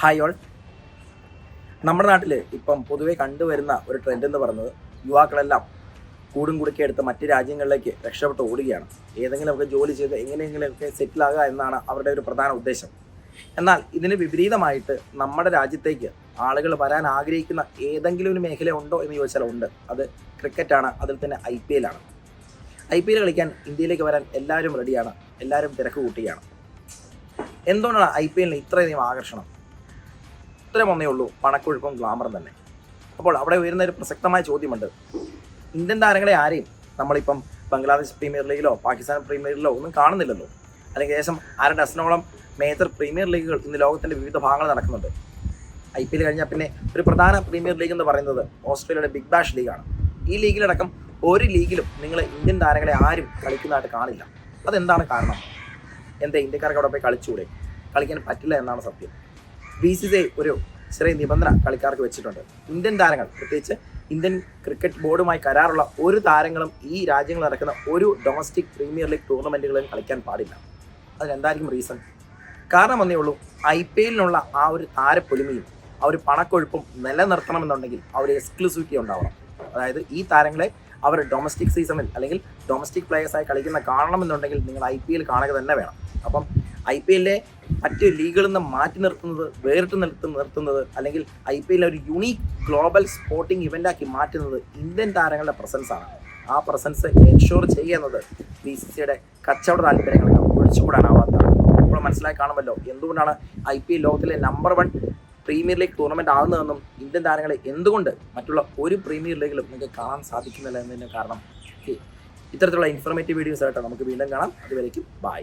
Hi all നമ്മുടെ നാട്ടിൽ ഇപ്പം പൊതുവെ കണ്ടുവരുന്ന ഒരു ട്രെൻഡ് എന്ന് പറയുന്നത് യുവാക്കളെല്ലാം കൂടും കുടുക്കി എടുത്ത് മറ്റു രാജ്യങ്ങളിലേക്ക് രക്ഷപ്പെട്ട് ഓടുകയാണ്. ഏതെങ്കിലുമൊക്കെ ജോലി ചെയ്ത് എങ്ങനെയെങ്കിലുമൊക്കെ സെറ്റിലാകുക എന്നാണ് അവരുടെ ഒരു പ്രധാന ഉദ്ദേശം. എന്നാൽ ഇതിന് വിപരീതമായിട്ട് നമ്മുടെ രാജ്യത്തേക്ക് ആളുകൾ വരാൻ ആഗ്രഹിക്കുന്ന ഏതെങ്കിലും ഒരു മേഖല ഉണ്ടോ എന്ന് ചോദിച്ചാൽ ഉണ്ട്. അത് ക്രിക്കറ്റാണ് അതിൽ തന്നെ ഐ പി എല്ലാണ് ഐ പി എൽ കളിക്കാൻ ഇന്ത്യയിലേക്ക് വരാൻ എല്ലാവരും റെഡിയാണ് എല്ലാവരും തിരക്ക് കൂട്ടുകയാണ്. എന്തുകൊണ്ടാണ് ഐ പി എല്ലിന് ഇത്രയധികം ആകർഷണം? ഉത്തരം ഒന്നേ ഉള്ളൂ. പണക്കൊഴുപ്പും ഗ്ലാമറും തന്നെ. അപ്പോൾ അവിടെ ഉയരുന്ന ഒരു പ്രസക്തമായ ചോദ്യമുണ്ട്. ഇന്ത്യൻ താരങ്ങളെ ആരെയും നമ്മളിപ്പം ബംഗ്ലാദേശ് പ്രീമിയർ ലീഗിലോ പാകിസ്ഥാൻ പ്രീമിയർ ലീഗിലോ ഒന്നും കാണുന്നില്ലല്ലോ. അല്ലെങ്കിൽ ഏകദേശം അര ഡസനോളം മേജർ പ്രീമിയർ ലീഗുകൾ ഇന്ന് ലോകത്തിന്റെ വിവിധ ഭാഗങ്ങൾ നടക്കുന്നുണ്ട്. ഐ പി എൽ കഴിഞ്ഞാൽ പിന്നെ ഒരു പ്രധാന പ്രീമിയർ ലീഗ് എന്ന് പറയുന്നത് ഓസ്ട്രേലിയയുടെ ബിഗ് ബാഷ് ലീഗാണ് ഈ ലീഗിലടക്കം ഒരു ലീഗിലും നിങ്ങൾ ഇന്ത്യൻ താരങ്ങളെ ആരും കളിക്കുന്നതായിട്ട് കാണില്ല. അതെന്താണ് കാരണം? എന്താ ഇന്ത്യക്കാർക്ക് അവിടെ പോയി കളിച്ചുകൂടെ കളിക്കാൻ പറ്റില്ല എന്നാണ് സത്യം. ബി സി സി ഒരു ചെറിയ നിബന്ധന കളിക്കാർക്ക് വെച്ചിട്ടുണ്ട്. ഇന്ത്യൻ താരങ്ങൾ പ്രത്യേകിച്ച് ഇന്ത്യൻ ക്രിക്കറ്റ് ബോർഡുമായി കരാറുള്ള ഒരു താരങ്ങളും ഈ രാജ്യങ്ങൾ നടക്കുന്ന ഒരു ഡൊമസ്റ്റിക് പ്രീമിയർ ലീഗ് ടൂർണമെന്റുകളിൽ കളിക്കാൻ പാടില്ല. അതിനെന്തായിരിക്കും റീസൺ കാരണം എന്നേ ഉള്ളൂ ഐ പി എല്ലിനുള്ള ആ ഒരു താരപ്പൊലിമയും ആ ഒരു പണക്കൊഴുപ്പും നിലനിർത്തണമെന്നുണ്ടെങ്കിൽ ആ ഒരു എക്സ്ക്ലൂസിവിറ്റി ഉണ്ടാവണം. അതായത് ഈ താരങ്ങളെ അവർ ഡൊമസ്റ്റിക് സീസണിൽ അല്ലെങ്കിൽ ഡൊമസ്റ്റിക് പ്ലേയേഴ്സായി കളിക്കുന്ന കാണണമെന്നുണ്ടെങ്കിൽ നിങ്ങൾ ഐ പി എൽ കാണുക തന്നെ വേണം. അപ്പം ഐ പി എല്ലിലെ മറ്റ് ലീഗുകളിൽ നിന്ന് മാറ്റി നിർത്തുന്നത് വേറിട്ട് നിർത്തി നിർത്തുന്നത് അല്ലെങ്കിൽ ഐ പി എല്ലിൽ ഒരു യുണീക്ക് ഗ്ലോബൽ സ്പോർട്ടിംഗ് ഇവന്റാക്കി മാറ്റുന്നത് ഇന്ത്യൻ താരങ്ങളുടെ പ്രസൻസ് ആണ്. ആ പ്രസൻസ് എൻഷുർ ചെയ്യുന്നത് ബി സി സിയുടെ കച്ചവട താല്പര്യങ്ങൾക്ക് ഒഴിച്ചുകൂടാനാവാത്തതാണ് ഇപ്പോൾ മനസ്സിലായി കാണുമല്ലോ എന്തുകൊണ്ടാണ് ഐ പി എൽ ലോകത്തിലെ number one premier league tournament ആകുന്നതെന്നും Indian താരങ്ങളെ എന്തുകൊണ്ട് മറ്റുള്ള ഒരു പ്രീമിയർ ലീഗിലും നിങ്ങൾക്ക് കാണാൻ സാധിക്കുന്നില്ല എന്നതിന് കാരണം. ഇത്തരത്തിലുള്ള ഇൻഫർമേറ്റീവ് വീഡിയോസ് ആയിട്ട് നമുക്ക് വീണ്ടും കാണാം. അതുവരേക്കും ബൈ